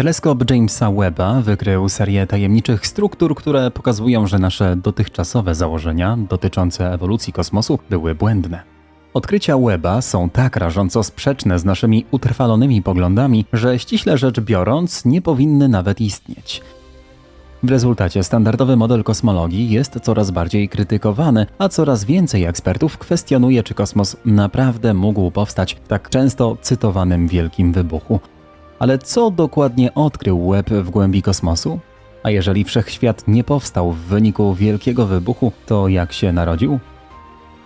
Teleskop Jamesa Webba wykrył serię tajemniczych struktur, które pokazują, że nasze dotychczasowe założenia dotyczące ewolucji kosmosu były błędne. Odkrycia Webba są tak rażąco sprzeczne z naszymi utrwalonymi poglądami, że ściśle rzecz biorąc nie powinny nawet istnieć. W rezultacie standardowy model kosmologii jest coraz bardziej krytykowany, a coraz więcej ekspertów kwestionuje, czy kosmos naprawdę mógł powstać w tak często cytowanym wielkim wybuchu. Ale co dokładnie odkrył Webb w głębi kosmosu? A jeżeli wszechświat nie powstał w wyniku wielkiego wybuchu, to jak się narodził?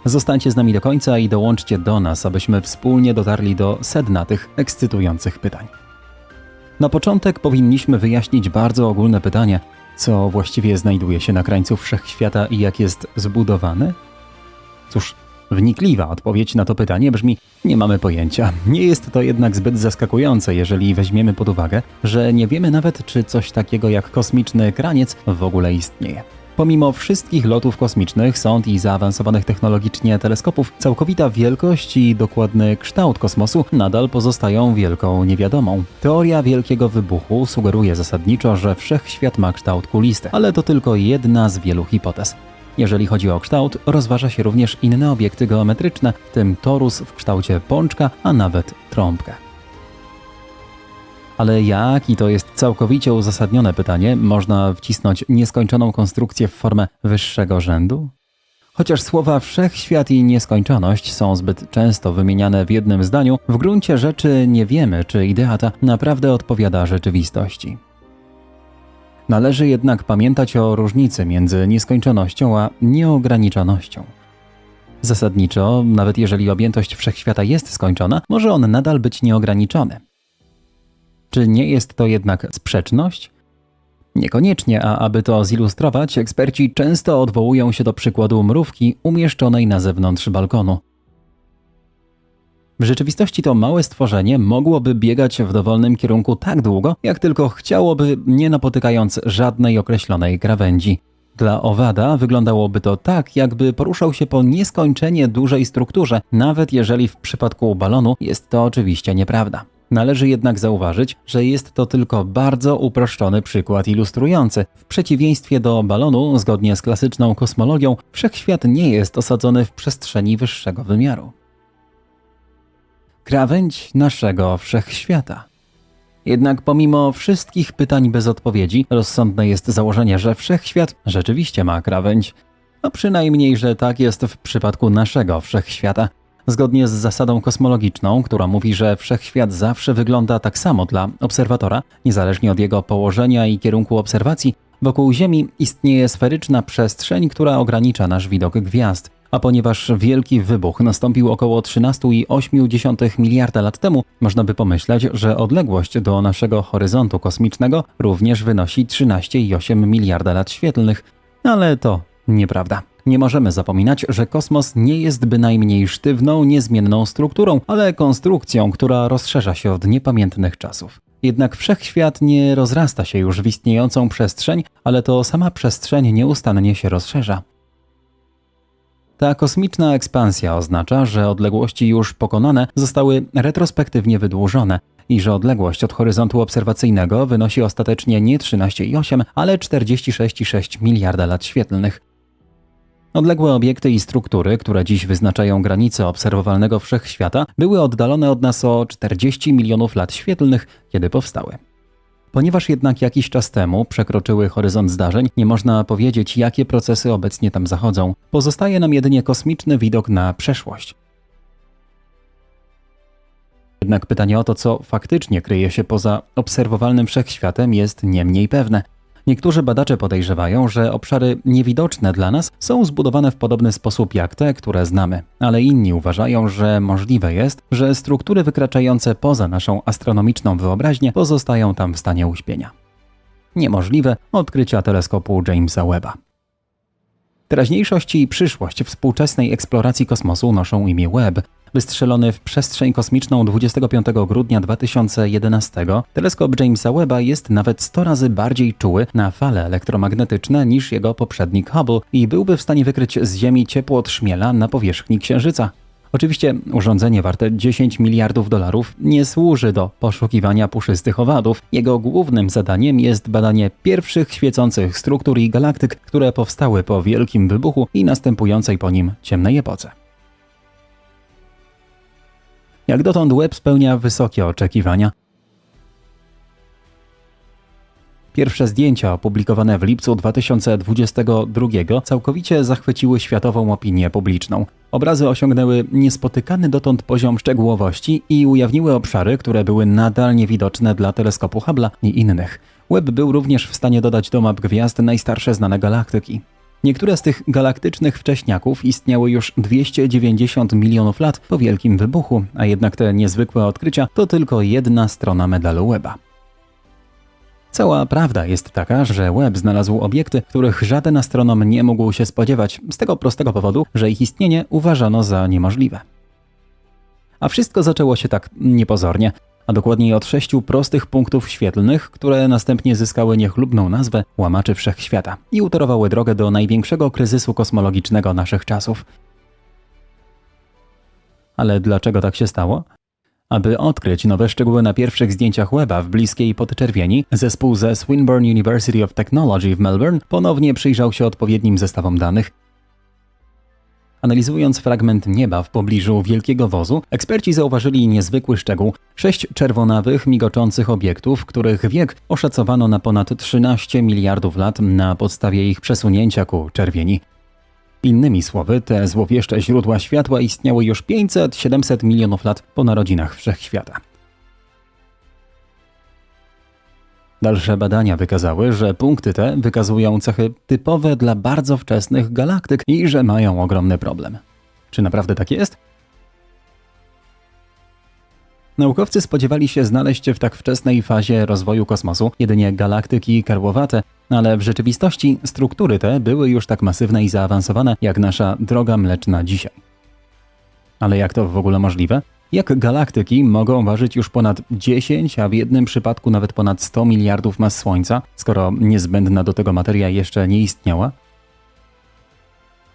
Zostańcie z nami do końca i dołączcie do nas, abyśmy wspólnie dotarli do sedna tych ekscytujących pytań. Na początek powinniśmy wyjaśnić bardzo ogólne pytanie, co właściwie znajduje się na krańcu wszechświata i jak jest zbudowany? Cóż, wnikliwa odpowiedź na to pytanie brzmi: nie mamy pojęcia. Nie jest to jednak zbyt zaskakujące, jeżeli weźmiemy pod uwagę, że nie wiemy nawet, czy coś takiego jak kosmiczny kraniec w ogóle istnieje. Pomimo wszystkich lotów kosmicznych, sąd i zaawansowanych technologicznie teleskopów, całkowita wielkość i dokładny kształt kosmosu nadal pozostają wielką niewiadomą. Teoria wielkiego wybuchu sugeruje zasadniczo, że wszechświat ma kształt kulisty, ale to tylko jedna z wielu hipotez. Jeżeli chodzi o kształt, rozważa się również inne obiekty geometryczne, w tym torus w kształcie pączka, a nawet trąbkę. Ale jak, i to jest całkowicie uzasadnione pytanie, można wcisnąć nieskończoną konstrukcję w formę wyższego rzędu? Chociaż słowa wszechświat i nieskończoność są zbyt często wymieniane w jednym zdaniu, w gruncie rzeczy nie wiemy, czy idea ta naprawdę odpowiada rzeczywistości. Należy jednak pamiętać o różnicy między nieskończonością a nieograniczonością. Zasadniczo, nawet jeżeli objętość wszechświata jest skończona, może on nadal być nieograniczony. Czy nie jest to jednak sprzeczność? Niekoniecznie, a aby to zilustrować, eksperci często odwołują się do przykładu mrówki umieszczonej na zewnątrz balkonu. W rzeczywistości to małe stworzenie mogłoby biegać w dowolnym kierunku tak długo, jak tylko chciałoby, nie napotykając żadnej określonej krawędzi. Dla owada wyglądałoby to tak, jakby poruszał się po nieskończenie dużej strukturze, nawet jeżeli w przypadku balonu jest to oczywiście nieprawda. Należy jednak zauważyć, że jest to tylko bardzo uproszczony przykład ilustrujący. W przeciwieństwie do balonu, zgodnie z klasyczną kosmologią, wszechświat nie jest osadzony w przestrzeni wyższego wymiaru. Krawędź naszego wszechświata. Jednak pomimo wszystkich pytań bez odpowiedzi, rozsądne jest założenie, że wszechświat rzeczywiście ma krawędź. A przynajmniej, że tak jest w przypadku naszego wszechświata. Zgodnie z zasadą kosmologiczną, która mówi, że wszechświat zawsze wygląda tak samo dla obserwatora, niezależnie od jego położenia i kierunku obserwacji, wokół Ziemi istnieje sferyczna przestrzeń, która ogranicza nasz widok gwiazd. A ponieważ wielki wybuch nastąpił około 13,8 miliarda lat temu, można by pomyśleć, że odległość do naszego horyzontu kosmicznego również wynosi 13,8 miliarda lat świetlnych. Ale to nieprawda. Nie możemy zapominać, że kosmos nie jest bynajmniej sztywną, niezmienną strukturą, ale konstrukcją, która rozszerza się od niepamiętnych czasów. Jednak wszechświat nie rozrasta się już w istniejącą przestrzeń, ale to sama przestrzeń nieustannie się rozszerza. Ta kosmiczna ekspansja oznacza, że odległości już pokonane zostały retrospektywnie wydłużone i że odległość od horyzontu obserwacyjnego wynosi ostatecznie nie 13,8, ale 46,6 miliarda lat świetlnych. Odległe obiekty i struktury, które dziś wyznaczają granice obserwowalnego wszechświata, były oddalone od nas o 40 milionów lat świetlnych, kiedy powstały. Ponieważ jednak jakiś czas temu przekroczyły horyzont zdarzeń, nie można powiedzieć, jakie procesy obecnie tam zachodzą. Pozostaje nam jedynie kosmiczny widok na przeszłość. Jednak pytanie o to, co faktycznie kryje się poza obserwowalnym wszechświatem, jest nie mniej pewne. Niektórzy badacze podejrzewają, że obszary niewidoczne dla nas są zbudowane w podobny sposób jak te, które znamy, ale inni uważają, że możliwe jest, że struktury wykraczające poza naszą astronomiczną wyobraźnię pozostają tam w stanie uśpienia. Niemożliwe odkrycia teleskopu Jamesa Webba. Teraźniejszość i przyszłość współczesnej eksploracji kosmosu noszą imię Webb, Wystrzelony w przestrzeń kosmiczną 25 grudnia 2011, teleskop Jamesa Webba jest nawet 100 razy bardziej czuły na fale elektromagnetyczne niż jego poprzednik Hubble i byłby w stanie wykryć z Ziemi ciepło trzmiela na powierzchni Księżyca. Oczywiście urządzenie warte 10 miliardów dolarów nie służy do poszukiwania puszystych owadów. Jego głównym zadaniem jest badanie pierwszych świecących struktur i galaktyk, które powstały po wielkim wybuchu i następującej po nim ciemnej epoce. Jak dotąd Webb spełnia wysokie oczekiwania. Pierwsze zdjęcia opublikowane w lipcu 2022 całkowicie zachwyciły światową opinię publiczną. Obrazy osiągnęły niespotykany dotąd poziom szczegółowości i ujawniły obszary, które były nadal niewidoczne dla teleskopu Hubble'a i innych. Webb był również w stanie dodać do map gwiazd najstarsze znane galaktyki. Niektóre z tych galaktycznych wcześniaków istniały już 290 milionów lat po Wielkim Wybuchu, a jednak te niezwykłe odkrycia to tylko jedna strona medalu Webba. Cała prawda jest taka, że Webb znalazł obiekty, których żaden astronom nie mógł się spodziewać, z tego prostego powodu, że ich istnienie uważano za niemożliwe. A wszystko zaczęło się tak niepozornie, a dokładniej od sześciu prostych punktów świetlnych, które następnie zyskały niechlubną nazwę łamaczy wszechświata i utorowały drogę do największego kryzysu kosmologicznego naszych czasów. Ale dlaczego tak się stało? Aby odkryć nowe szczegóły na pierwszych zdjęciach Weba w bliskiej podczerwieni, zespół ze Swinburne University of Technology w Melbourne ponownie przyjrzał się odpowiednim zestawom danych. Analizując fragment nieba w pobliżu wielkiego wozu, eksperci zauważyli niezwykły szczegół sześć czerwonawych, migoczących obiektów, których wiek oszacowano na ponad 13 miliardów lat na podstawie ich przesunięcia ku czerwieni. Innymi słowy, te złowieszcze źródła światła istniały już 500-700 milionów lat po narodzinach wszechświata. Dalsze badania wykazały, że punkty te wykazują cechy typowe dla bardzo wczesnych galaktyk i że mają ogromny problem. Czy naprawdę tak jest? Naukowcy spodziewali się znaleźć w tak wczesnej fazie rozwoju kosmosu jedynie galaktyki karłowate, ale w rzeczywistości struktury te były już tak masywne i zaawansowane jak nasza droga mleczna dzisiaj. Ale jak to w ogóle możliwe? Jak galaktyki mogą ważyć już ponad 10, a w jednym przypadku nawet ponad 100 miliardów mas Słońca, skoro niezbędna do tego materia jeszcze nie istniała?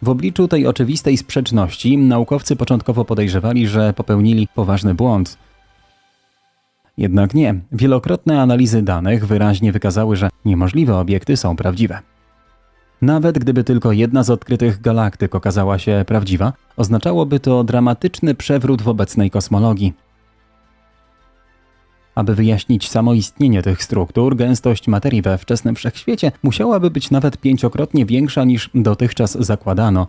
W obliczu tej oczywistej sprzeczności naukowcy początkowo podejrzewali, że popełnili poważny błąd – jednak nie. Wielokrotne analizy danych wyraźnie wykazały, że niemożliwe obiekty są prawdziwe. Nawet gdyby tylko jedna z odkrytych galaktyk okazała się prawdziwa, oznaczałoby to dramatyczny przewrót w obecnej kosmologii. Aby wyjaśnić samo istnienie tych struktur, gęstość materii we wczesnym wszechświecie musiałaby być nawet pięciokrotnie większa niż dotychczas zakładano,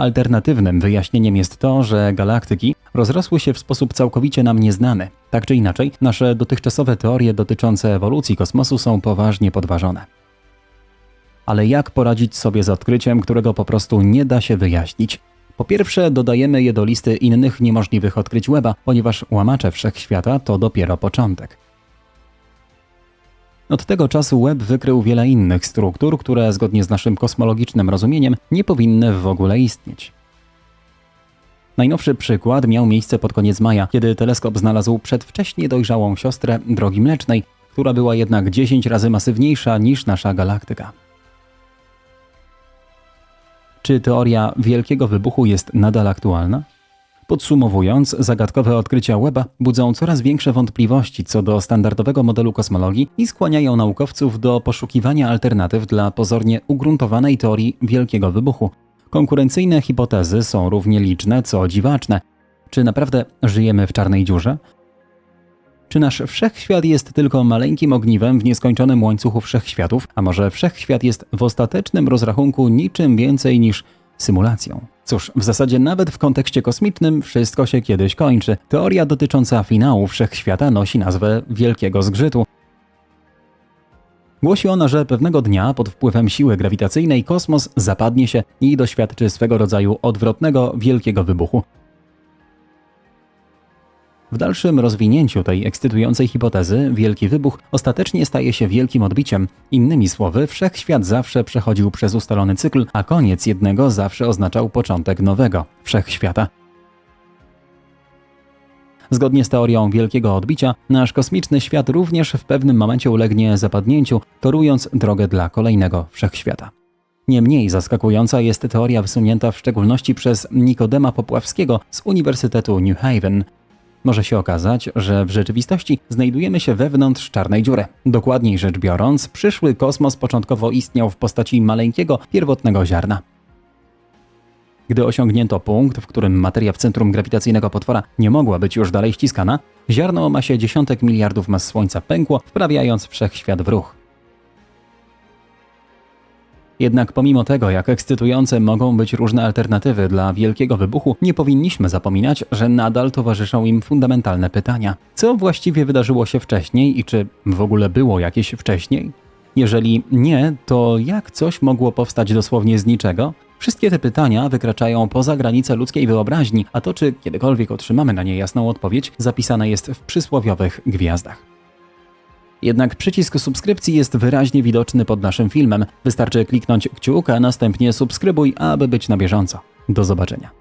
Alternatywnym wyjaśnieniem jest to, że galaktyki rozrosły się w sposób całkowicie nam nieznany. Tak czy inaczej, nasze dotychczasowe teorie dotyczące ewolucji kosmosu są poważnie podważone. Ale jak poradzić sobie z odkryciem, którego po prostu nie da się wyjaśnić? Po pierwsze, dodajemy je do listy innych niemożliwych odkryć Weba, ponieważ łamacze wszechświata to dopiero początek. Od tego czasu Webb wykrył wiele innych struktur, które zgodnie z naszym kosmologicznym rozumieniem nie powinny w ogóle istnieć. Najnowszy przykład miał miejsce pod koniec maja, kiedy teleskop znalazł przedwcześnie dojrzałą siostrę drogi mlecznej, która była jednak 10 razy masywniejsza niż nasza galaktyka. Czy teoria wielkiego wybuchu jest nadal aktualna? Podsumowując, zagadkowe odkrycia Webba budzą coraz większe wątpliwości co do standardowego modelu kosmologii i skłaniają naukowców do poszukiwania alternatyw dla pozornie ugruntowanej teorii wielkiego wybuchu. Konkurencyjne hipotezy są równie liczne, co dziwaczne. Czy naprawdę żyjemy w czarnej dziurze? Czy nasz wszechświat jest tylko maleńkim ogniwem w nieskończonym łańcuchu wszechświatów, a może wszechświat jest w ostatecznym rozrachunku niczym więcej niż symulacją? Cóż, w zasadzie nawet w kontekście kosmicznym wszystko się kiedyś kończy. Teoria dotycząca finału wszechświata nosi nazwę Wielkiego Zgrzytu. Głosi ona, że pewnego dnia pod wpływem siły grawitacyjnej kosmos zapadnie się i doświadczy swego rodzaju odwrotnego wielkiego wybuchu. W dalszym rozwinięciu tej ekscytującej hipotezy wielki wybuch ostatecznie staje się wielkim odbiciem. Innymi słowy, wszechświat zawsze przechodził przez ustalony cykl, a koniec jednego zawsze oznaczał początek nowego wszechświata. Zgodnie z teorią wielkiego odbicia, nasz kosmiczny świat również w pewnym momencie ulegnie zapadnięciu, torując drogę dla kolejnego wszechświata. Nie mniej zaskakująca jest teoria wysunięta w szczególności przez Nikodema Popławskiego z Uniwersytetu New Haven. Może się okazać, że w rzeczywistości znajdujemy się wewnątrz czarnej dziury. Dokładniej rzecz biorąc, przyszły kosmos początkowo istniał w postaci maleńkiego, pierwotnego ziarna. Gdy osiągnięto punkt, w którym materia w centrum grawitacyjnego potwora nie mogła być już dalej ściskana, ziarno o masie dziesiątek miliardów mas Słońca pękło, wprawiając wszechświat w ruch. Jednak pomimo tego, jak ekscytujące mogą być różne alternatywy dla wielkiego wybuchu, nie powinniśmy zapominać, że nadal towarzyszą im fundamentalne pytania. Co właściwie wydarzyło się wcześniej i czy w ogóle było jakieś wcześniej? Jeżeli nie, to jak coś mogło powstać dosłownie z niczego? Wszystkie te pytania wykraczają poza granice ludzkiej wyobraźni, a to, czy kiedykolwiek otrzymamy na nie jasną odpowiedź, zapisane jest w przysłowiowych gwiazdach. Jednak przycisk subskrypcji jest wyraźnie widoczny pod naszym filmem. Wystarczy kliknąć kciuk, a następnie subskrybuj, aby być na bieżąco. Do zobaczenia.